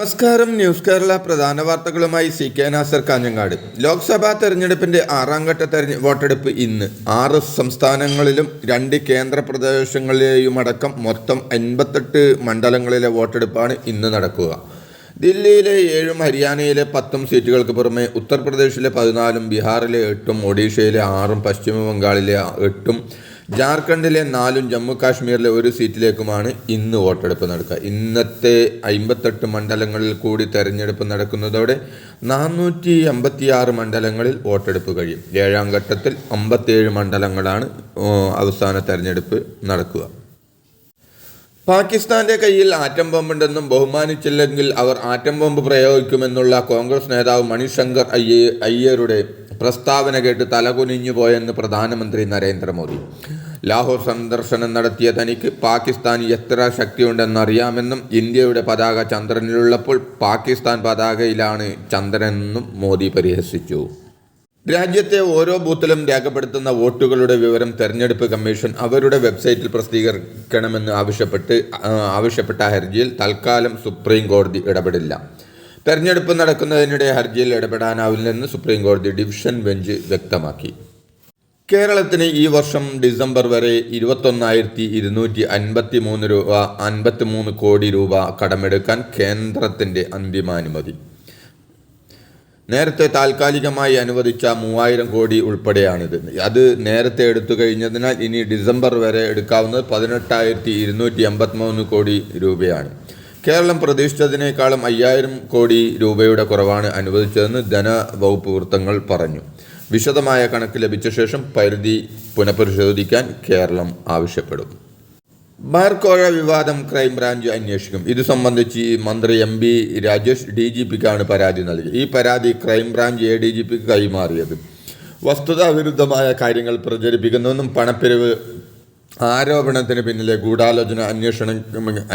നമസ്കാരം. ന്യൂസ് കേരള പ്രധാന വാർത്തകളുമായി സി കെ നാസർ കാഞ്ഞങ്ങാട്. ലോക്സഭാ തെരഞ്ഞെടുപ്പിന്റെ ആറാം ഘട്ട തെരഞ്ഞെ വോട്ടെടുപ്പ് ഇന്ന്. ആറ് സംസ്ഥാനങ്ങളിലും രണ്ട് കേന്ദ്ര പ്രദേശങ്ങളിലെയുമടക്കം മൊത്തം എൺപത്തെട്ട് മണ്ഡലങ്ങളിലെ വോട്ടെടുപ്പാണ് ഇന്ന് നടക്കുക. ദില്ലിയിലെ ഏഴും ഹരിയാനയിലെ പത്തും സീറ്റുകൾക്ക് പുറമെ ഉത്തർപ്രദേശിലെ പതിനാലും ബീഹാറിലെ എട്ടും ഒഡീഷയിലെ ആറും പശ്ചിമ ബംഗാളിലെ എട്ടും ജാർഖണ്ഡിലെ നാലും ജമ്മു കാശ്മീരിലെ ഒരു സീറ്റിലേക്കുമാണ് ഇന്ന് വോട്ടെടുപ്പ് നടക്കുക. ഇന്നത്തെ അമ്പത്തെട്ട് മണ്ഡലങ്ങളിൽ കൂടി തെരഞ്ഞെടുപ്പ് നടക്കുന്നതോടെ നാനൂറ്റി അമ്പത്തിയാറ് മണ്ഡലങ്ങളിൽ വോട്ടെടുപ്പ് കഴിയും. ഏഴാം ഘട്ടത്തിൽ അമ്പത്തിയേഴ് മണ്ഡലങ്ങളാണ് അവസാന തെരഞ്ഞെടുപ്പ് നടക്കുക. പാകിസ്ഥാന്റെ കയ്യിൽ ആറ്റം ബോംബുണ്ടെന്നും ബഹുമാനിച്ചില്ലെങ്കിൽ അവർ ആറ്റം ബോംബ് പ്രയോഗിക്കുമെന്നുള്ള കോൺഗ്രസ് നേതാവ് മണിശങ്കർ അയ്യ അയ്യരുടെ പ്രസ്താവന കേട്ട് തലകുനിഞ്ഞു പോയെന്ന് പ്രധാനമന്ത്രി നരേന്ദ്രമോദി. ലാഹോർ സന്ദർശനം നടത്തിയ തനിക്ക് പാകിസ്ഥാൻ എത്ര ശക്തിയുണ്ടെന്നറിയാമെന്നും ഇന്ത്യയുടെ പതാക ചന്ദ്രനിലുള്ളപ്പോൾ പാകിസ്ഥാൻ പതാകയിലാണ് ചന്ദ്രനെന്നും മോദി പരിഹസിച്ചു. രാജ്യത്തെ ഓരോ ബൂത്തിലും രേഖപ്പെടുത്തുന്ന വോട്ടുകളുടെ വിവരം തെരഞ്ഞെടുപ്പ് കമ്മീഷൻ അവരുടെ വെബ്സൈറ്റിൽ പ്രസിദ്ധീകരിക്കണമെന്ന് ആവശ്യപ്പെട്ട് ആവശ്യപ്പെട്ട ഹർജിയിൽ തൽക്കാലം സുപ്രീം കോടതി ഇടപെടില്ല. തെരഞ്ഞെടുപ്പ് നടക്കുന്നതിനിടെ ഹർജിയിൽ ഇടപെടാനാവില്ലെന്ന് സുപ്രീം കോടതി ഡിവിഷൻ ബെഞ്ച് വ്യക്തമാക്കി. കേരളത്തിന് ഈ വർഷം ഡിസംബർ വരെ ഇരുപത്തൊന്നായിരത്തി ഇരുന്നൂറ്റി അൻപത്തി മൂന്ന് രൂപ അൻപത്തി മൂന്ന് കോടി രൂപ കടമെടുക്കാൻ കേന്ദ്രത്തിന്റെ അന്തിമാനുമതി. നേരത്തെ താൽക്കാലികമായി അനുവദിച്ച മൂവായിരം കോടി ഉൾപ്പെടെയാണിത്. അത് നേരത്തെ എടുത്തു കഴിഞ്ഞതിനാൽ ഇനി ഡിസംബർ വരെ എടുക്കാവുന്നത് പതിനെട്ടായിരത്തി ഇരുന്നൂറ്റി എൺപത്തിമൂന്ന് കോടി രൂപയാണ്. കേരളം പ്രതീക്ഷിച്ചതിനേക്കാളും അയ്യായിരം കോടി രൂപയുടെ കുറവാണ് അനുവദിച്ചതെന്ന് ധനവകുപ്പ് വൃത്തങ്ങൾ പറഞ്ഞു. വിശദമായ കണക്ക് ലഭിച്ച ശേഷം പരിധി പുനഃപരിശോധിക്കാൻ കേരളം ആവശ്യപ്പെടും. ബാർക്കോഴ വിവാദം ക്രൈംബ്രാഞ്ച് അന്വേഷിക്കും. ഇത് സംബന്ധിച്ച് മന്ത്രി M B Rajesh D G പിക്കാണ് പരാതി നൽകിയത്. ഈ പരാതി crime branch A D G പിക്ക് കൈമാറിയത്. വസ്തുതാ വിരുദ്ധമായ കാര്യങ്ങൾ പ്രചരിപ്പിക്കുന്നുവെന്നും പണപ്പിരിവ് ആരോപണത്തിന് പിന്നിലെ ഗൂഢാലോചന അന്വേഷണം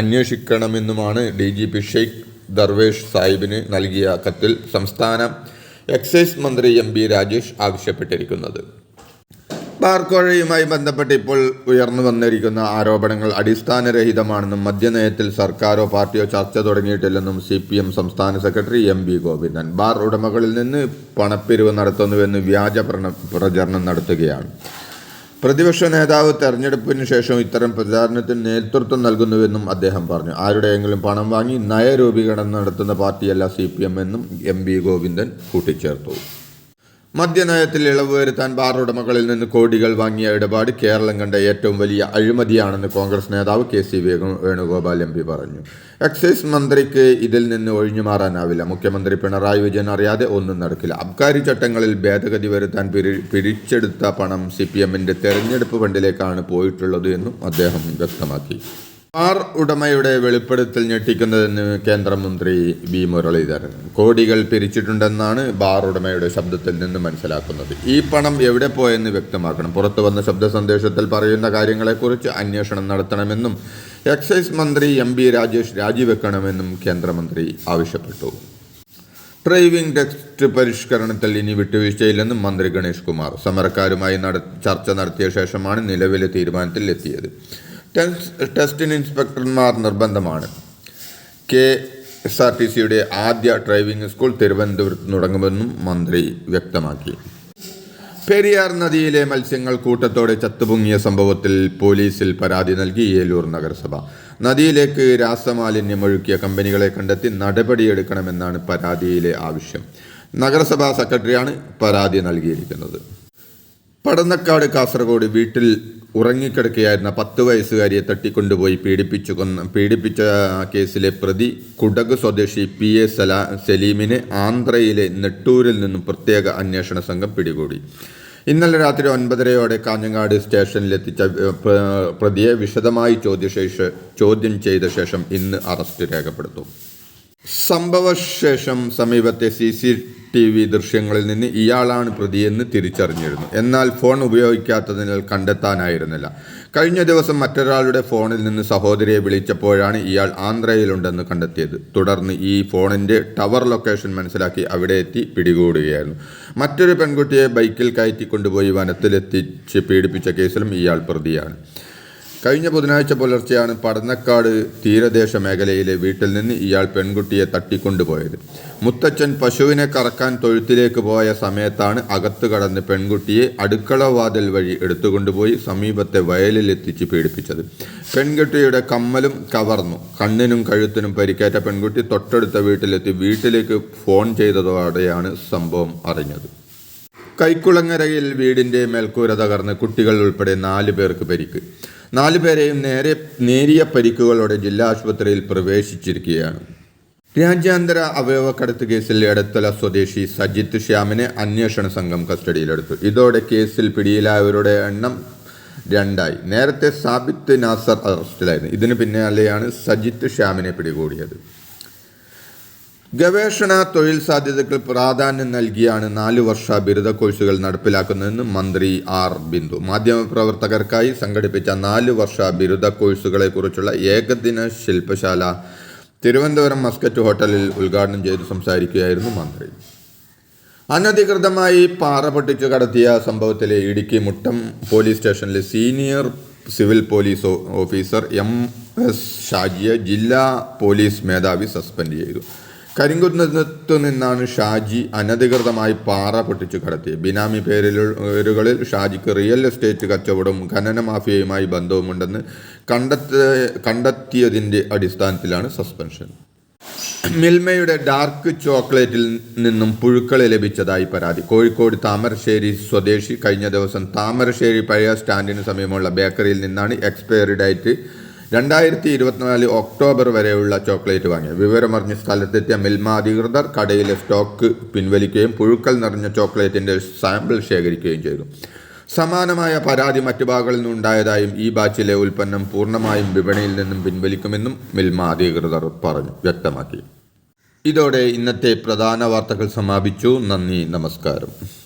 അന്വേഷിക്കണമെന്നുമാണ് D G P Sheikh Darvesh സാഹിബിന് നൽകിയ കത്തിൽ സംസ്ഥാന എക്സൈസ് മന്ത്രി എം ബി രാജേഷ് ആവശ്യപ്പെട്ടിരിക്കുന്നത്. ബാർക്കോഴയുമായി ബന്ധപ്പെട്ട് ഇപ്പോൾ ഉയർന്നു വന്നിരിക്കുന്ന ആരോപണങ്ങൾ അടിസ്ഥാനരഹിതമാണെന്നും മദ്യനയത്തിൽ സർക്കാരോ പാർട്ടിയോ ചർച്ച തുടങ്ങിയിട്ടില്ലെന്നും സി പി എം സംസ്ഥാന secretary M V Govindan bar ഉടമകളിൽ നിന്ന് പണപ്പിരിവ് നടത്തുന്നുവെന്ന് വ്യാജ പ്രചരണം നടത്തുകയാണ്. പ്രതിപക്ഷ നേതാവ് തെരഞ്ഞെടുപ്പിന് ശേഷം ഇത്തരം പ്രചാരണത്തിന് നേതൃത്വം നൽകുന്നുവെന്നും അദ്ദേഹം പറഞ്ഞു. ആരുടെയെങ്കിലും പണം വാങ്ങി നയരൂപീകരണം നടത്തുന്ന പാർട്ടിയല്ല സി പി എം എന്നും എം വി ഗോവിന്ദൻ കൂട്ടിച്ചേർത്തു. മദ്യനയത്തിൽ ഇളവ് വരുത്താൻ ബാർ ഉടമകളിൽ നിന്ന് കോടികൾ വാങ്ങിയ ഇടപാട് കേരളം കണ്ട ഏറ്റവും വലിയ അഴിമതിയാണെന്ന് കോൺഗ്രസ് നേതാവ് K C Venu- Venugopal M P പറഞ്ഞു. എക്സൈസ് മന്ത്രിക്ക് ഇതിൽ നിന്ന് ഒഴിഞ്ഞു മാറാനാവില്ല. മുഖ്യമന്ത്രി പിണറായി വിജയൻ അറിയാതെ ഒന്നും നടക്കില്ല. അബ്കാരി ചട്ടങ്ങളിൽ ഭേദഗതി വരുത്താൻ പിരി പിരിച്ചെടുത്ത പണം സി പി എമ്മിന്റെ തെരഞ്ഞെടുപ്പ് ഫണ്ടിലേക്കാണ് പോയിട്ടുള്ളത് എന്നും അദ്ദേഹം വ്യക്തമാക്കി. ബാർ ഉടമയുടെ വെളിപ്പെടുത്തൽ ഞെട്ടിക്കുന്നതെന്ന് കേന്ദ്രമന്ത്രി വി മുരളീധരൻ കോടികൾ പിരിച്ചിട്ടുണ്ടെന്നാണ് ബാർ ഉടമയുടെ ശബ്ദത്തിൽ നിന്ന് മനസ്സിലാക്കുന്നത്. ഈ പണം എവിടെ പോയെന്ന് വ്യക്തമാക്കണം. പുറത്തു വന്ന ശബ്ദ സന്ദേശത്തിൽ പറയുന്ന കാര്യങ്ങളെക്കുറിച്ച് അന്വേഷണം നടത്തണമെന്നും എക്സൈസ് മന്ത്രി എം ബി രാജേഷ് രാജിവെക്കണമെന്നും കേന്ദ്രമന്ത്രി ആവശ്യപ്പെട്ടു. ഡ്രൈവിംഗ് ടെസ്റ്റ് പരിഷ്കരണത്തിൽ ഇനി വിട്ടുവീഴ്ചയില്ലെന്നും മന്ത്രി ഗണേഷ് കുമാർ. സമരക്കാരുമായി ചർച്ച നടത്തിയ ശേഷമാണ് നിലവിലെ തീരുമാനത്തിൽ എത്തിയത് ടെസ്റ്റ് ടെസ്റ്റിന് ഇൻസ്പെക്ടർമാർ നിർബന്ധമാണ്. കെ എസ് ആർ ടി സിയുടെ ആദ്യ ഡ്രൈവിംഗ് സ്കൂൾ തിരുവനന്തപുരത്ത് തുടങ്ങുമെന്നും മന്ത്രി വ്യക്തമാക്കി. പെരിയാർ നദിയിലെ മത്സ്യങ്ങൾ കൂട്ടത്തോടെ ചത്തുപൊങ്ങിയ സംഭവത്തിൽ പോലീസിൽ പരാതി നൽകി ഏലൂർ നഗരസഭ. നദിയിലേക്ക് രാസമാലിന്യം ഒഴുക്കിയ കമ്പനികളെ കണ്ടെത്തി നടപടിയെടുക്കണമെന്നാണ് പരാതിയിലെ ആവശ്യം. നഗരസഭാ സെക്രട്ടറിയാണ് പരാതി നൽകിയിരിക്കുന്നത്. പടന്നക്കാട് കാസർഗോഡ് വീട്ടിൽ ഉറങ്ങിക്കിടക്കുകയായിരുന്ന പത്ത് വയസ്സുകാരിയെ തട്ടിക്കൊണ്ടുപോയി പീഡിപ്പിച്ചു കൊന്ന പീഡിപ്പിച്ച കേസിലെ പ്രതി കുടക് സ്വദേശി പി എ സലാ സലീമിനെ ആന്ധ്രയിലെ നെട്ടൂരിൽ നിന്നും പ്രത്യേക അന്വേഷണ സംഘം പിടികൂടി. ഇന്നലെ രാത്രി ഒൻപതരയോടെ കാഞ്ഞങ്ങാട് സ്റ്റേഷനിലെത്തിച്ച പ്രതിയെ വിശദമായി ചോദ്യശേഷ ചോദ്യം ചെയ്ത ശേഷം ഇന്ന് അറസ്റ്റ് രേഖപ്പെടുത്തും. സംഭവശേഷം സമീപത്തെ സി സി ടി വി ദൃശ്യങ്ങളിൽ നിന്ന് ഇയാളാണ് പ്രതിയെന്ന് തിരിച്ചറിഞ്ഞിരുന്നു. എന്നാൽ ഫോൺ ഉപയോഗിക്കാത്തതിനാൽ കണ്ടെത്താനായിരുന്നില്ല. കഴിഞ്ഞ ദിവസം മറ്റൊരാളുടെ ഫോണിൽ നിന്ന് സഹോദരിയെ വിളിച്ചപ്പോഴാണ് ഇയാൾ ആന്ധ്രയിലുണ്ടെന്ന് കണ്ടെത്തിയത്. തുടർന്ന് ഈ ഫോണിന്റെ ടവർ ലൊക്കേഷൻ മനസ്സിലാക്കി അവിടെ എത്തി പിടികൂടുകയായിരുന്നു. മറ്റൊരു പെൺകുട്ടിയെ ബൈക്കിൽ കയറ്റി കൊണ്ടുപോയി വനത്തിലെത്തിച്ച് പീഡിപ്പിച്ച കേസിലും ഇയാൾ പ്രതിയാണ്. കഴിഞ്ഞ ബുധനാഴ്ച പുലർച്ചെയാണ് പടന്നക്കാട് തീരദേശ മേഖലയിലെ വീട്ടിൽ നിന്ന് ഇയാൾ പെൺകുട്ടിയെ തട്ടിക്കൊണ്ടുപോയത്. മുത്തച്ഛൻ പശുവിനെ കറക്കാൻ തൊഴുത്തിലേക്ക് പോയ സമയത്താണ് അകത്ത് കടന്ന് പെൺകുട്ടിയെ അടുക്കള വാതിൽ വഴി എടുത്തുകൊണ്ടുപോയി സമീപത്തെ വയലിൽ എത്തിച്ച് പീഡിപ്പിച്ചത്. പെൺകുട്ടിയുടെ കമ്മലും കവർന്നു. കണ്ണിനും കഴുത്തിനും പരിക്കേറ്റ പെൺകുട്ടി തൊട്ടടുത്ത വീട്ടിലെത്തി വീട്ടിലേക്ക് ഫോൺ ചെയ്തതോടെയാണ് സംഭവം അറിഞ്ഞത്. കൈക്കുളങ്ങരയിൽ വീടിന്റെ മേൽക്കൂര തകർന്ന് കുട്ടികൾ ഉൾപ്പെടെ നാല് പേർക്ക് പരിക്ക്. നാല് പേരെയും നേരെ നേരിയ പരിക്കുകളോടെ ജില്ലാ ആശുപത്രിയിൽ പ്രവേശിച്ചിരിക്കുകയാണ്. രാജ്യാന്തര അവയവക്കടത്ത് കേസിൽ എടത്തല സ്വദേശി സജിത്ത് ശ്യാമിനെ അന്വേഷണ സംഘം കസ്റ്റഡിയിലെടുത്തു. ഇതോടെ കേസിൽ പിടിയിലായവരുടെ എണ്ണം രണ്ടായി. നേരത്തെ സാബിത്ത് നാസർ അറസ്റ്റിലായിരുന്നു. ഇതിന് പിന്നാലെയാണ് സജിത്ത് ശ്യാമിനെ പിടികൂടിയത്. ഗവേഷണ തൊഴിൽ സാധ്യതകൾ പ്രാധാന്യം നൽകിയാണ് നാലു വർഷ ബിരുദ കോഴ്സുകൾ നടപ്പിലാക്കുന്നതെന്ന് മന്ത്രി ആർ ബിന്ദു. മാധ്യമപ്രവർത്തകർക്കായി സംഘടിപ്പിച്ച നാലു വർഷ ബിരുദ കോഴ്സുകളെക്കുറിച്ചുള്ള ഏകദിന ശില്പശാല തിരുവനന്തപുരം മസ്കറ്റ് ഹോട്ടലിൽ ഉദ്ഘാടനം ചെയ്ത് സംസാരിക്കുകയായിരുന്നു മന്ത്രി. അനധികൃതമായി പാറ പൊട്ടിച്ചു കടത്തിയ സംഭവത്തിലെ ഇടുക്കി മുട്ടം പോലീസ് സ്റ്റേഷനിലെ senior civil police officer M S ഷാജിയെ ജില്ലാ പോലീസ് മേധാവി സസ്പെൻഡ് ചെയ്തു. കരിങ്കുന്നത്തു നിന്നാണ് ഷാജി അനധികൃതമായി പാറ പൊട്ടിച്ചു കടത്തിയത്. ബിനാമി പേരുകളിൽ ഷാജിക്ക് റിയൽ എസ്റ്റേറ്റ് കച്ചവടവും ഖനന മാഫിയയുമായി ബന്ധവുമുണ്ടെന്ന് കണ്ടെത്ത കണ്ടെത്തിയതിന്റെ അടിസ്ഥാനത്തിലാണ് സസ്പെൻഷൻ. മിൽമയുടെ ഡാർക്ക് ചോക്ലേറ്റിൽ നിന്നും പുഴുക്കൾ ലഭിച്ചതായി പരാതി. കോഴിക്കോട് താമരശ്ശേരി സ്വദേശി കഴിഞ്ഞ ദിവസം താമരശ്ശേരി പഴയ സ്റ്റാൻഡിന് സമീപമുള്ള ബേക്കറിയിൽ നിന്നാണ് എക്സ്പയറി ഡേറ്റ് രണ്ടായിരത്തി ഇരുപത്തിനാല് ഒക്ടോബർ വരെയുള്ള ചോക്ലേറ്റ് വാങ്ങി വിവരമറിഞ്ഞ് സ്ഥലത്തെത്തിയ മിൽമ അധികൃതർ കടയിലെ സ്റ്റോക്ക് പിൻവലിക്കുകയും പുഴുക്കൾ നിറഞ്ഞ ചോക്ലേറ്റിന്റെ സാമ്പിൾ ശേഖരിക്കുകയും ചെയ്തു. സമാനമായ പരാതി മറ്റു ഭാഗങ്ങളിൽ നിന്നുണ്ടായതായും ഈ ബാച്ചിലെ ഉൽപ്പന്നം പൂർണമായും വിപണിയിൽ നിന്നും പിൻവലിക്കുമെന്നും മിൽമ അധികൃതർ പറഞ്ഞു വ്യക്തമാക്കി. ഇതോടെ ഇന്നത്തെ പ്രധാന വാർത്തകൾ സമാപിച്ചു. നന്ദി നമസ്കാരം.